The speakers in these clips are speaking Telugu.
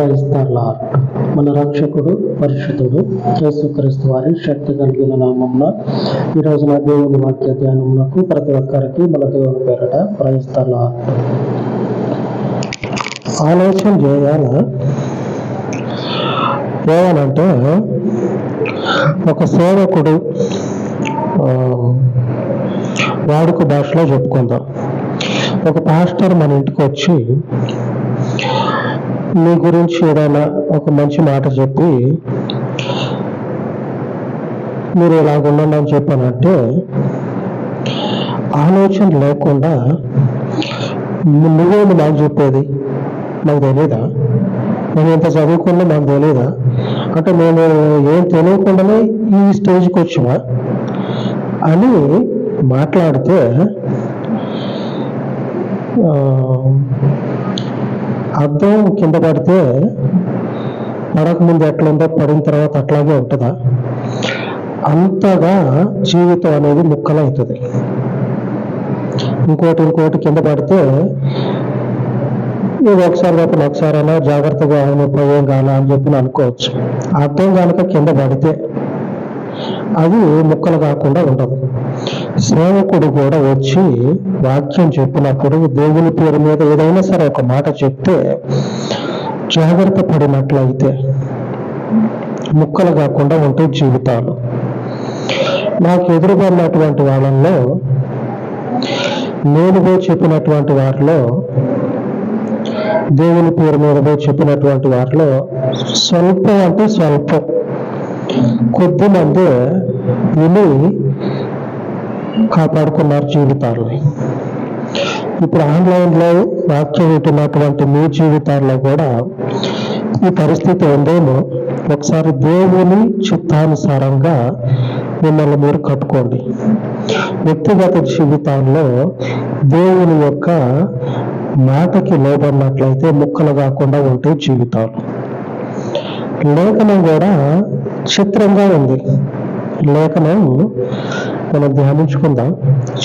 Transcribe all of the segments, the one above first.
క్రైస్తల మన రక్షకుడు పరిశుద్ధుడు యేసుక్రీస్తు వారి శక్తి కలిగిన నామంన ఈ రోజున దేవుని వాక్య ధ్యానమునకు ప్రతి ఒక్కరికి మన దేవుని పేరట క్రైస్తల ఆలోచన చేయాల? ఏమనంటే ఒక సేవకుడు వాడుక భాషలో చెప్పుకుందాం. ఒక పాస్టర్ మన ఇంటికి వచ్చి మీ గురించి ఏదైనా ఒక మంచి మాట చెప్పి మీరు ఇలాగ అని చెప్పానంటే ఆలోచన లేకుండా ను- నువ్వేమి నాకు చెప్పేది. నాకు తెలియదా నేను ఇంత చదువుకున్నా నాకు తెలియదా అంటే నేను ఏం తెలియకుండానే ఈ స్టేజ్కి వచ్చినా అని మాట్లాడితే అద్దం కింద పడితే పడకముందు ఎట్లుందో పడిన తర్వాత అట్లాగే ఉంటుందా? అంతగా జీవితం అనేది ముక్కలవుతుంది ఇంకోటి ఇంకోటి కింద పడితే నువ్వు ఒకసారి తప్పని ఒకసారి అయినా జాగ్రత్తగా ఆయన ఏం కాలా అని చెప్పి అనుకోవచ్చు. అర్థం కనుక కింద పడితే అది ముక్కలు కాకుండా ఉండదు సేవకుడు కూడా వచ్చి వాక్యం చెప్పినప్పుడు దేవుని పేరు మీద ఏదైనా సరే ఒక మాట చెప్తే జాగ్రత్త పడినట్లయితే ముక్కలు కాకుండా ఉంటాయి జీవితాలు. నాకు ఎదురుపడినటువంటి వాళ్ళల్లో నేను పోయి చెప్పినటువంటి వారిలో దేవుని పేరు మీద పోయి చెప్పినటువంటి వారిలో స్వల్పం అంటే స్వల్పం. కొద్ది మంది విని కాపాడుకున్నారు జీవితాలని. ఇప్పుడు ఆన్లైన్లో వాక్యం వింటున్నటువంటి మీ జీవితాల్లో కూడా ఈ పరిస్థితి ఉందేమో? ఒకసారి దేవుని చిత్తానుసారంగా మిమ్మల్ని మీరు కట్టుకోండి. వ్యక్తిగత జీవితాల్లో దేవుని యొక్క మాటకి లోబడినట్లయితే ముక్కలు కాకుండా ఉంటాయి జీవితాలు. లేఖనం కూడా చిత్రంగా ఉంది. లేఖనం మనం ధ్యానించుకుందాం.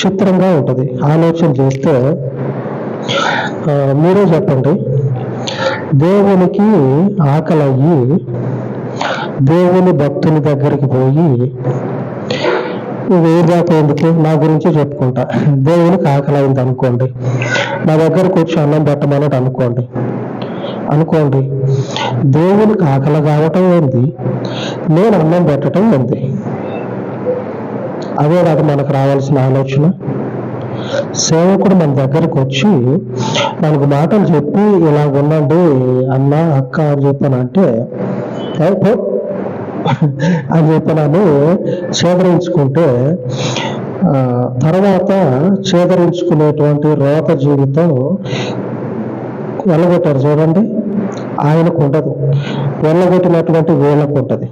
చిత్రంగా ఉంటుంది. ఆలోచన చేస్తే ఆ, మీరే చెప్పండి. దేవునికి ఆకలయ్యి దేవుని భక్తుని దగ్గరికి పోయి వేదాత ఎందుకు నా గురించి చెప్పుకుంటా. దేవునికి ఆకలి అయింది అనుకోండి నా దగ్గరకు వచ్చి అన్నం పెట్టమన్నట్టు అనుకోండి. అనుకోండి. దేవునికి ఆకలి కావటం ఏంది? నేను అన్నం పెట్టడం ఏంది? అదే కాదు మనకు రావాల్సిన ఆలోచన. సేవకుడు మన దగ్గరకు వచ్చి మనకు మాటలు చెప్పి ఇలా ఉండండి అన్న అక్క అని చెప్పానంటే "ఏ, అని చెప్పినాను చేదరించుకుంటే ఆ, తర్వాత చేదరించుకునేటువంటి రోత జీవితం వెళ్ళగొట్టారు చూడండి. ఆయనకు ఉండదు వెళ్ళగొట్టినటువంటి వీళ్ళకు ఉంటుంది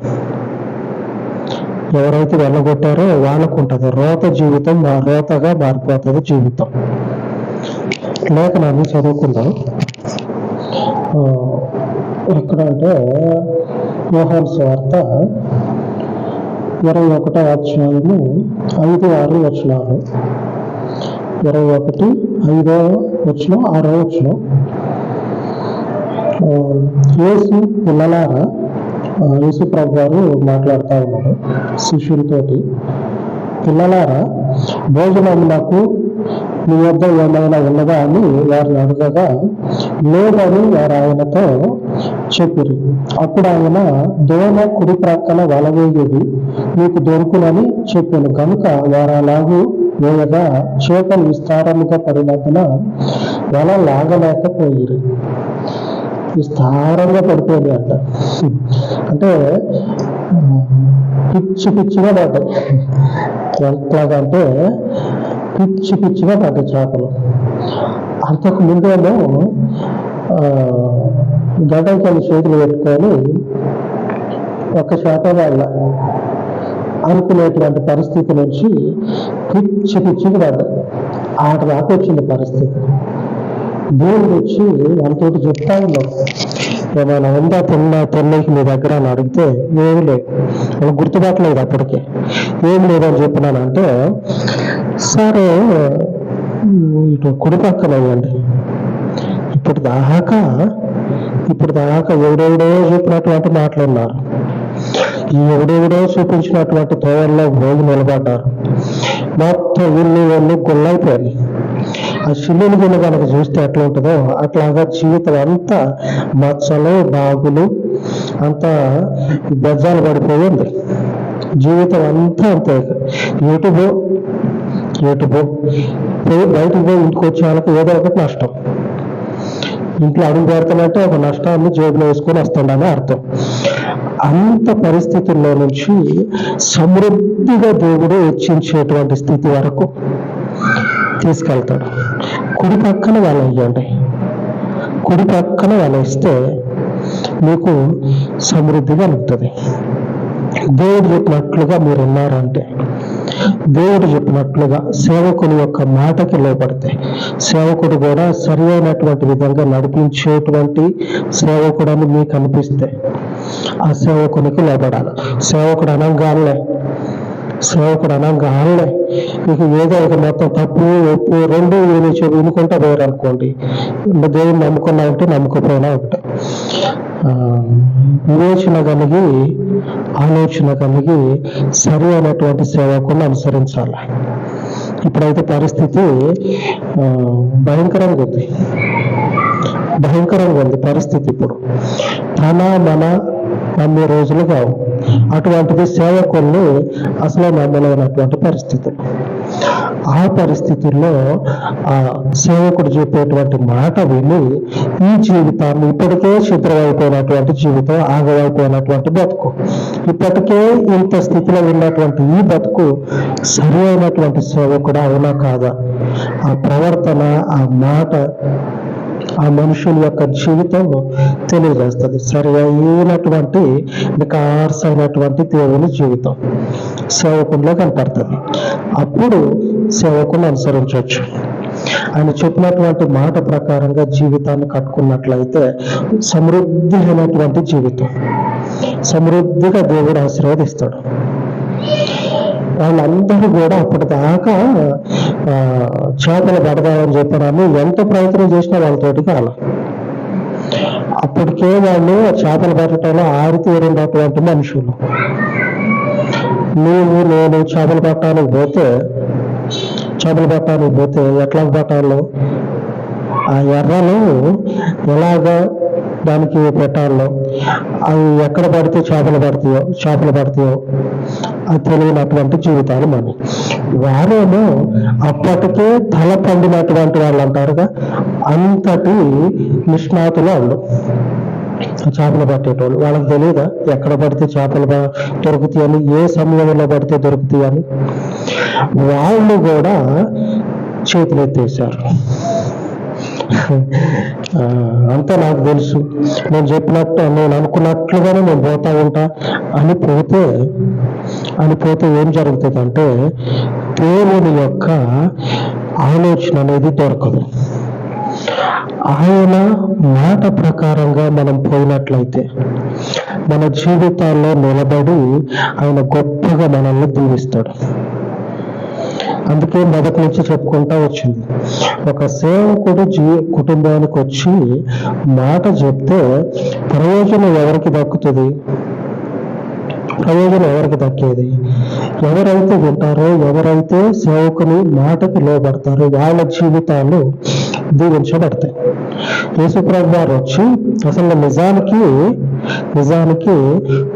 ఎవరైతే వెళ్ళగొట్టారో వాళ్ళకు ఉంటుంది రోత జీవితం రోతగా మారిపోతుంది జీవితం. లేఖనాన్ని చదువుకుందాం. ఆ, ఎక్కడ అంటే యోహాన్ స్వార్త ఇరవై ఒకటో అధ్యాయము ఐదు ఆరు వచనాలు. ఇరవై ఒకటి ఐదో వచ్చిన ఆరో వచ్చిన యేసు పిల్లలారా యేసు ప్రభు గారు మాట్లాడుతూ ఉన్నారు శిష్యులతోటి. పిల్లలారా భోజనం నాకు మీ వద్ద ఏమైనా ఉన్నదా అని వారిని అడగగా లేదని వారు ఆయనతో చెప్పిరు. అప్పుడు ఆయన దోమ కుడి ప్రక్కన వలవేయుడి మీకు దొరుకునని చెప్పాను. కనుక వారు అలాగూ వేయగా చేపలు విస్తారముగా పడినందున వల లాగలేకపోయిరి. విస్తారంగా పడిపోయింది అంట. అంటే పిచ్చి పిచ్చిగా పడ్డాయి ఎట్లాగంటే పిచ్చి పిచ్చిగా పడ్డాయి చేపలు. అంతకు ముందేమో గడ్డంకలు చేతులు పెట్టుకొని ఒక చేప వాళ్ళ అనుకునేటువంటి పరిస్థితి నుంచి పిచ్చి పిచ్చిగా పడ్డాయి ఆట దాకా వచ్చింది పరిస్థితి. దేవుడు వచ్చి వాళ్ళతో చెప్తా ఉన్నాం ఏమైనా ఉందా తిన్న తిన్నకి మీ దగ్గర అని అడిగితే ఏమి లేదు. వాళ్ళు గుర్తుపట్టలేదు అప్పటికే. ఏమి లేదని చెప్పినానంటే సరే ఇటు కుడి పక్కన వేయండి ఇప్పుడు దాకా ఇప్పుడు దాకా ఎవడెవడో చెప్పినటువంటి మాటలు ఉన్నారు. ఈ ఎవడెవడో చూపించినటువంటి తోవల్లో భోగి నిలబడ్డారు. మొత్తం ఇల్లు ఇవన్నీ గుళ్ళైపోయాయి ఆ చిల్లులు గిన్నె కనుక చూస్తే ఎట్లా ఉంటుందో అట్లాగా జీవితం అంతా మచ్చలు బాగులు అంతా బెజ్జాలు పడిపోయింది జీవితం అంతా అంతే. ఎటు ఎటుబో బయటకు పోయి ఇంటికి వచ్చే వాళ్ళకి ఏదో ఒకటి నష్టం. ఇంట్లో అడుగు పెడతానంటే ఒక నష్టాన్ని జేబులో వేసుకొని వస్తుండని అర్థం. అంత పరిస్థితుల్లో నుంచి సమృద్ధిగా దేవుడు హెచ్చించేటువంటి స్థితి వరకు తీసుకెళ్తాడు. కుడి పక్కన వాళ్ళ ఇవ్వండి కుడి పక్కన వాళ్ళ ఇస్తే మీకు సమృద్ధి కలుగుతుంది దేవుడు చెప్పినట్లుగా మీరు ఉన్నారంటే దేవుడు చెప్పినట్లుగా సేవకుని యొక్క మాటకి లోపడితే సేవకుడు కూడా సరి అయినటువంటి విధంగా నడిపించేటువంటి సేవకుడు అని మీకు అనిపిస్తే ఆ సేవకునికి లోపడాలి సేవకుడు అనగానే సేవకుడు అనగానే మీకు ఏదో ఒక మొత్తం తప్పు ఒప్పు రెండు విని చెప్పి వినుకుంటా పోయారు అనుకోండి ఇంకా దేవుని నమ్ముకున్నా ఒకటి నమ్మకపోయినా ఒకటి. ఆ, వివేచన కలిగి ఆలోచన కలిగి సరి అయినటువంటి సేవకుని అనుసరించాలి. ఇప్పుడైతే పరిస్థితి ఆ, భయంకరంగా ఉంది. భయంకరంగా ఉంది పరిస్థితి ఇప్పుడు. తన మన నమ్మే రోజులు కావు. అటువంటిది సేవకుల్ని అసలు నమ్మలేనటువంటి పరిస్థితులు ఆ పరిస్థితుల్లో ఆ సేవకుడు చెప్పేటువంటి మాట విని ఈ జీవితాన్ని ఇప్పటికే శుద్ధమైపోయినటువంటి జీవితం ఆగవైపోయినటువంటి బతుకు. ఇప్పటికే ఇంత స్థితిలో ఉన్నటువంటి ఈ బతుకు సరి అయినటువంటి సేవకుడు అవునా కాదా? ఆ ప్రవర్తన ఆ మాట ఆ మనుషుల యొక్క జీవితం తెలియజేస్తుంది. సరిగా అయినటువంటి నికార్సైనటువంటి దేవుని జీవితం సేవకుల్లో కనపడుతుంది. అప్పుడు సేవకులు అనుసరించవచ్చు. ఆయన చెప్పినటువంటి మాట ప్రకారంగా జీవితాన్ని కట్టుకున్నట్లయితే సమృద్ధి అయినటువంటి జీవితం. సమృద్ధిగా దేవుడు ఆశీర్వదిస్తాడు. వాళ్ళందరూ కూడా అప్పటిదాకా ఆ, చేపలు పడదామని చెప్పడానికి ఎంత ప్రయత్నం చేసినా వాళ్ళతోటి కాల అప్పటికే వాళ్ళు చేపలు పట్టడంలో ఆరితేరినటువంటి మనుషులు. నువ్వు నేను చేపలు పట్టడానికి పోతే చేపలు పట్టడానికి పోతే ఎట్లా పట్టాలో ఆ ఎర్రలు ఎలాగా దానికి పెట్టాలో అవి ఎక్కడ పడితే చేపలు పడతాయో చేపలు పడతాయో తెలియనటువంటి జీవితాలు మనం వారేమో అప్పటికే తల పండినటువంటి వాళ్ళు అంటారుగా అంతటి నిష్ణాతులు వాళ్ళు. చేపలు పట్టేటోళ్ళు. వాళ్ళకి తెలియదా ఎక్కడ పడితే చేపలు దొరుకుతాయని? ఏ సమయంలో పడితే దొరుకుతాయని? వాళ్ళు కూడా చేతులు ఎత్తేసారు అంతా నాకు తెలుసు. నేను చెప్పినట్టు నేను అనుకున్నట్లుగానే నేను పోతా ఉంటా. అని పోతే అని పోతే ఏం జరుగుతుంది అంటే దేవుని యొక్క ఆలోచన అనేది దొరకదు. ఆయన మాట ప్రకారంగా మనం పోయినట్లయితే మన జీవితాల్లో నిలబడి ఆయన గొప్పగా మనల్ని దీవిస్తాడు. అందుకే మొదటి నుంచి చెప్పుకుంటా వచ్చింది. ఒక సేవకుడు జీ కుటుంబానికి వచ్చి మాట చెప్తే ప్రయోజనం ఎవరికి దక్కుతుంది? ప్రయోజనం ఎవరికి దక్కేది? ఎవరైతే వింటారో ఎవరైతే సేవకుని మాటకి లోబడతారో వాళ్ళ జీవితాలు దీవించబడతాయి. యేసుప్రభు వారు వచ్చి అసలు నిజానికి నిజానికి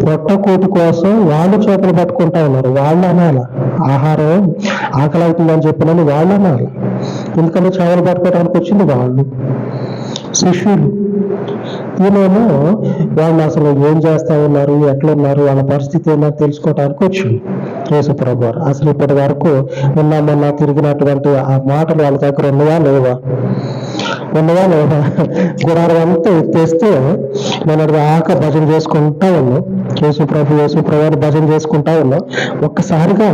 పొట్టకూటి కోసం వాళ్ళు చేపలు పట్టుకుంటా ఉన్నారు. వాళ్ళు అనాల ఆహారం ఆకలి అవుతుందని చెప్పినని వాళ్ళు అనాలి ఎందుకంటే చేపలు పట్టుకోవడానికి వచ్చింది వాళ్ళు. శిష్యులు. ఈయనేమో వాళ్ళు అసలు ఏం చేస్తా ఉన్నారు ఎట్లున్నారు వాళ్ళ పరిస్థితి ఏంటో తెలుసుకోవటానికి వచ్చింది యేసుప్రభు గారు అసలు ఇప్పటి వరకు నిన్న మొన్న తిరిగినటువంటి ఆ మాటలు వాళ్ళ దగ్గర ఉన్నవా లేవా? ఉన్నవా లేవా గుడారం అంతా ఎత్తేస్తే నేను ఆక భజన చేసుకుంటా ఉన్నాం. యేసుప్రభు యేసుప్రభు ప్రభు భజన చేసుకుంటా ఉన్నాం. ఒక్కసారిగా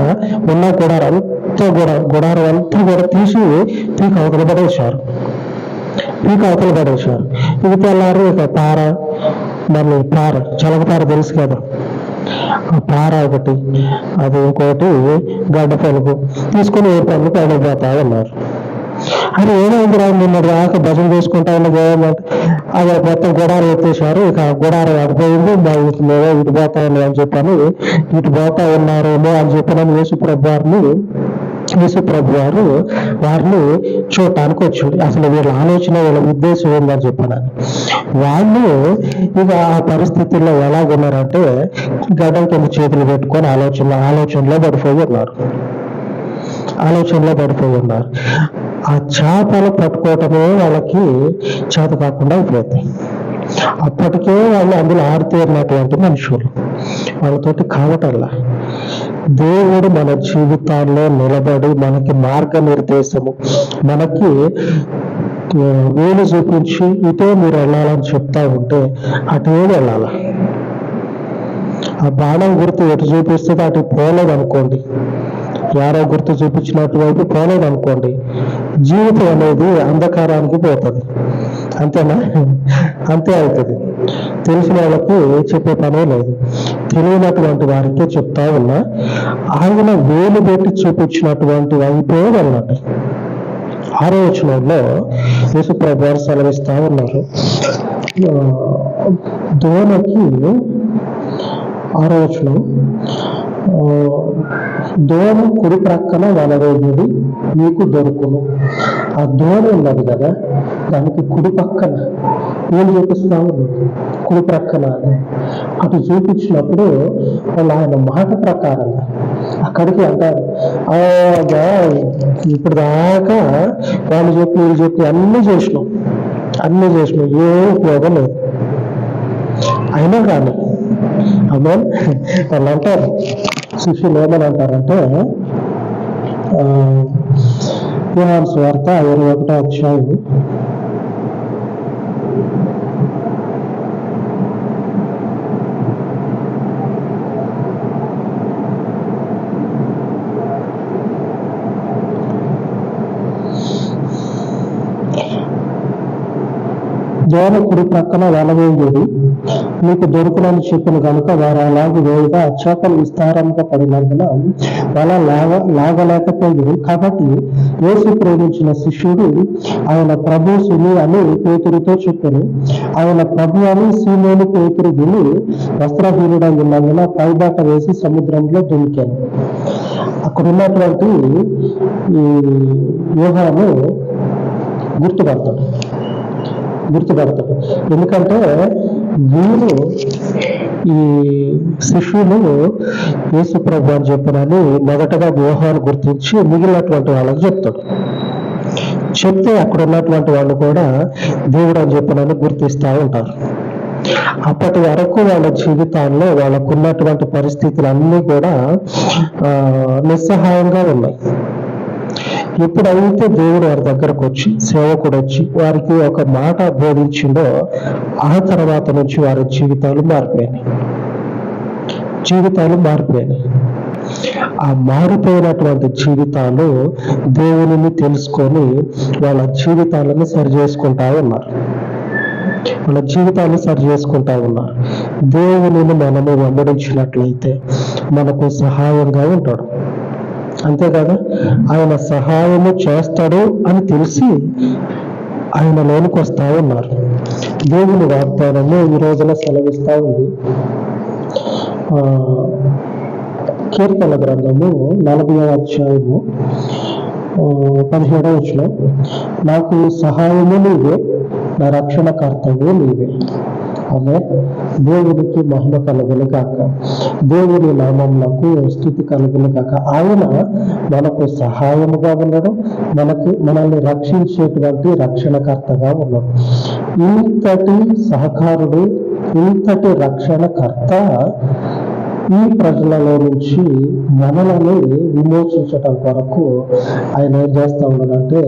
ఉన్న గుడారం అంతా కూడా గుడారం అంతా కూడా తీసి తీసి అవతల పడేశారు. పీక అవతల పడేశారు. ఇది తెల్లారు ఇక పార మళ్ళీ పార చలక తెలుసు కదా. ఆ పార ఒకటి అది ఇంకోటి గడ్డ పలుకు తీసుకొని ఏ పనులు పడిపోతా ఉన్నారు. అది ఏమైంది రా నిన్న దాకా భజన చేసుకుంటా ఉన్న పోయామంటే అది మొత్తం గుడారం ఎత్తేసారు ఇక గుడారం అడిపోయింది మా ఇటు ఇటు పోతా ఉన్నాయి అని చెప్పని. ఇటు పోతా ఉన్నారేమో అని చెప్పిన. యేసుప్రభు వారిని యేసుప్రభు వారు వారిని చూడటానికి వచ్చాడు అసలు వీళ్ళ ఆలోచన వీళ్ళ ఉద్దేశం ఏందని చెప్పానని వాళ్ళు ఇక ఆ పరిస్థితుల్లో ఎలాగున్నారంటే గడ్డం కింద చేతులు పెట్టుకొని ఆలోచన ఆలోచనలో పడిపోయి ఉన్నారు. ఆలోచనలో పడిపోయి ఉన్నారు. ఆ చేపలు పట్టుకోవటమే వాళ్ళకి చేత కాకుండా అయిపోతాయి అప్పటికే వాళ్ళు అందులో ఆరితేరినటువంటి మనుషులు. వాళ్ళతోటి కావటల్లా. దేవుడు మన జీవితాల్లో నిలబడి మనకి మార్గనిర్దేశము మనకి వేలు చూపించి ఇటే మీరు వెళ్ళాలని చెప్తా ఉంటే అటు ఏడు వెళ్ళాలా? ఆ బాణం గుర్తు ఎటు చూపిస్తుంది అటు పోలేదనుకోండి. యారో గుర్తు చూపించినట్టు వైపు పోలేదు అనుకోండి జీవితం అనేది అంధకారానికి పోతుంది. అంతేనా? అంతే అవుతుంది. తెలిసిన వాళ్ళకి చెప్పే పనే లేదు. తెలియనటువంటి వారికే చెప్తా ఉన్నా ఆయన వేలు పెట్టి చూపించినటువంటి వైపే వెళ్ళండి. ఆరో వచనంలో యేసుప్రభు వారు సెలవిస్తా ఉన్నారు. ఆ, దోనకి ఆరో వచనం దోము కుడి ప్రక్కన వలవేయుడి మీకు దొరుకును. ఆ దోమ ఉన్నది కదా దానికి కుడి పక్కన. ఏం చూపిస్తా కుడి ప్రక్కన అటు చూపించినప్పుడు వాళ్ళు ఆయన మాట ప్రకారంగా అక్కడికి అంటారు. ఇప్పుడు దాకా వాళ్ళు చెప్పి వీళ్ళు చెప్పి అన్ని చేసినాం. అన్ని చేసినాం. ఏ ఉపయోగం లేదు. అయినా కానీ అమ్మా వాళ్ళు అంటారు శిష్యులు ఏమని అంటారంటే ఆ, స్వార్థ ఇరవై ఒకటో అధ్యాయం దోమ కుడి ప్రక్కన వలవేయుడి మీకు దొరుకునని చెప్పిన కనుక వారు అలాగే వేయగా చేపలు విస్తారంగా పడినందున వల లాగ లాగలేకపోయింది. కాబట్టి యేసు ప్రేమించిన శిష్యుడు ఆయన ప్రభు సుని అని పేతురుతో చెప్పాను. ఆయన ప్రభు అని సీమోని పేతురు విని వస్త్రహీనుడై ఉన్నందున పైబాట వేసి సముద్రంలో దుమికాను అక్కడ ఉన్నటువంటి ఈ వ్యూహాన్ని గుర్తుపడతాడు. గుర్తుపడతాడు ఎందుకంటే వీరు ఈ శిష్యులు యేసుప్రభు అని చెప్పనని మొదటగా వ్యూహాన్ని గుర్తించి మిగిలినటువంటి వాళ్ళకి చెప్తాడు. చెప్తే అక్కడ ఉన్నటువంటి వాళ్ళు కూడా దేవుడు అని చెప్పనని గుర్తిస్తూ ఉంటారు. అప్పటి వరకు వాళ్ళ జీవితాల్లో వాళ్ళకున్నటువంటి పరిస్థితులు అన్నీ కూడా ఆ, నిస్సహాయంగా ఉన్నాయి. ఎప్పుడైతే దేవుడు వారి దగ్గరకు వచ్చి సేవకుడు వచ్చి వారికి ఒక మాట బోధించిండో ఆ తర్వాత నుంచి వారి జీవితాలు మారిపోయినాయి. జీవితాలు మారిపోయినాయి. ఆ మారిపోయినటువంటి జీవితాలు దేవుని తెలుసుకొని వాళ్ళ జీవితాలను సరి చేసుకుంటా ఉన్నారు. వాళ్ళ జీవితాన్ని సరి చేసుకుంటా ఉన్నారు. దేవునిని మనము వెంబడించినట్లయితే మనకు సహాయంగా ఉంటాడు. అంతేకాదు ఆయన సహాయము చేస్తాడు అని తెలిసి ఆయన లోనికి వస్తా ఉన్నారు. దేవుని వాగ్దానము ఈ రోజున సెలవిస్తా ఉంది. కీర్తన గ్రంథము నలభై అధ్యాయము పదిహేడవ వచ్చిన నాకు సహాయము నీవే నా రక్షణకర్తవు నీవే. అదే దేవునికి మహిమ కలుగును కాక దేవుని నామములకు స్థుతి కలుగును కాక ఆయన మనకు సహాయముగా ఉన్నాడు. మనకి మనల్ని రక్షించేటువంటి రక్షణకర్తగా ఉన్నాడు. ఇంతటి సహకారుడు ఇంతటి రక్షణకర్త ఈ ప్రజలలో నుంచి మనలని విమోచించటం కొరకు ఆయన ఏం చేస్తా ఉన్నాడంటే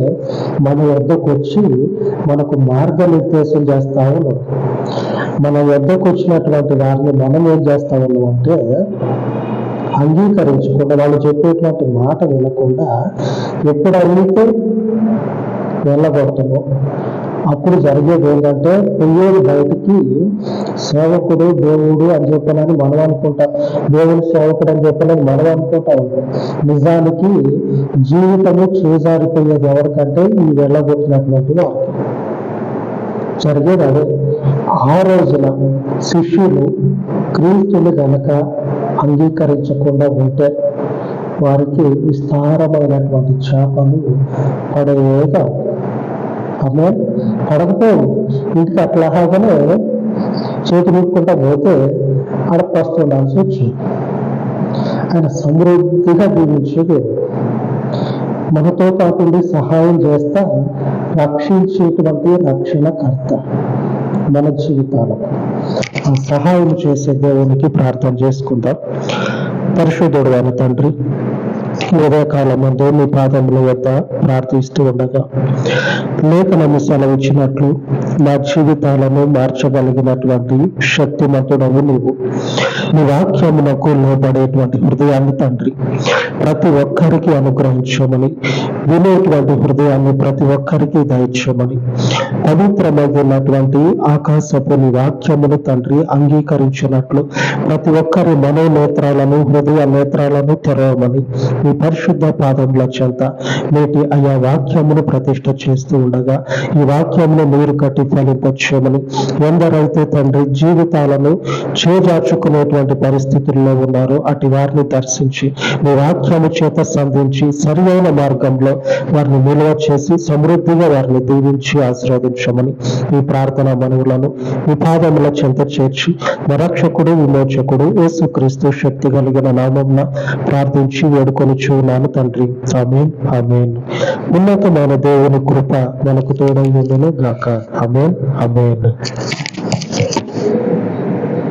మన వద్దకు వచ్చి మనకు మార్గనిర్దేశం చేస్తా ఉన్నాడు. మన వద్దకు వచ్చినటువంటి వారిని మనం ఏం చేస్తా ఉన్నామంటే అంగీకరించకుండా వాళ్ళు చెప్పేటువంటి మాట వినకుండా ఎప్పుడైతే వెళ్ళగొడతామో అప్పుడు జరిగేది ఏంటంటే పోయేది బయటికి సేవకుడు దేవుడు అని చెప్పనని మనం అనుకుంటాం. దేవుడు సేవకుడు అని చెప్పనని మనం అనుకుంటాం. నిజానికి జీవితము చేజారిపోయేది ఎవరికంటే ఈ వెళ్ళగొట్టినటువంటి వారికి జరిగేది అదే. ఆ రోజున శిష్యులు క్రీస్తుని గనక అంగీకరించకుండా ఉంటే వారికి విస్తారమైనటువంటి చేపలు పడేగా. అమ్మే పడకపోవు. ఇంటికి అట్లాగానే చేతి నింపుకుంటా పోతే అడపస్తుండాల్సి వచ్చింది. ఆయన సమృద్ధిగా దీవించే మనతో పాటు సహాయం చేస్తా రక్షించేటువంటి రక్షణకర్త మన జీవితాలకు ఆ సహాయం చేసే దేవునికి ప్రార్థన చేసుకుందాం. పరిశుద్ధుడు అయిన తండ్రి ఉదయకాలం దేవుని పాదముల వద్ద ప్రార్థిస్తూ ఉండగా లేఖనము సెలవిచ్చినట్లు నా జీవితాలను మార్చగలిగినటువంటి శక్తిమంతుడవు నీవు. నీ వాక్యమునకు లోబడేటువంటి హృదయాన్ని తండ్రి ప్రతి ఒక్కరికి అనుగ్రహించమని వినేటువంటి హృదయాన్ని ప్రతి ఒక్కరికి దయచేయమని పవిత్రమైనటువంటి ఆకాశపు నీ వాక్యమును తండ్రి అంగీకరించినట్లు ప్రతి ఒక్కరి మనోనేత్రాలను హృదయ నేత్రాలను తెరవమని మీ పరిశుద్ధ పాదముల చెంత నేటి అయా వాక్యమును ప్రతిష్ట చేస్తూ ఉండగా ఈ వాక్యమును మీరు కట్టి ఫలింపచేయమని ఎందరైతే తండ్రి జీవితాలను చేజార్చుకునేటువంటి పరిస్థితుల్లో ఉన్నారో అటు వారిని దర్శించి మీ వాక్యము చేత సంధించి సరియైన మార్గంలో వారిని నిల్వ చేసి సమృద్ధిగా వారిని దీవించి ఆశీర్వదించమని ఈ ప్రార్థన మనవులను విపాదముల పాదముల చెంత చేర్చి నరక్షకుడు విమోచకుడు యేసుక్రీస్తు శక్తి కలిగిన నామంన ప్రార్థించి వేడుకొని చూనాను తండ్రి. అమీన్ ఆమేన్. ఉన్నతమైన దేవుని కృప మనకు తోడై ఉండును గాక ఆమేన్ ఆమేన్.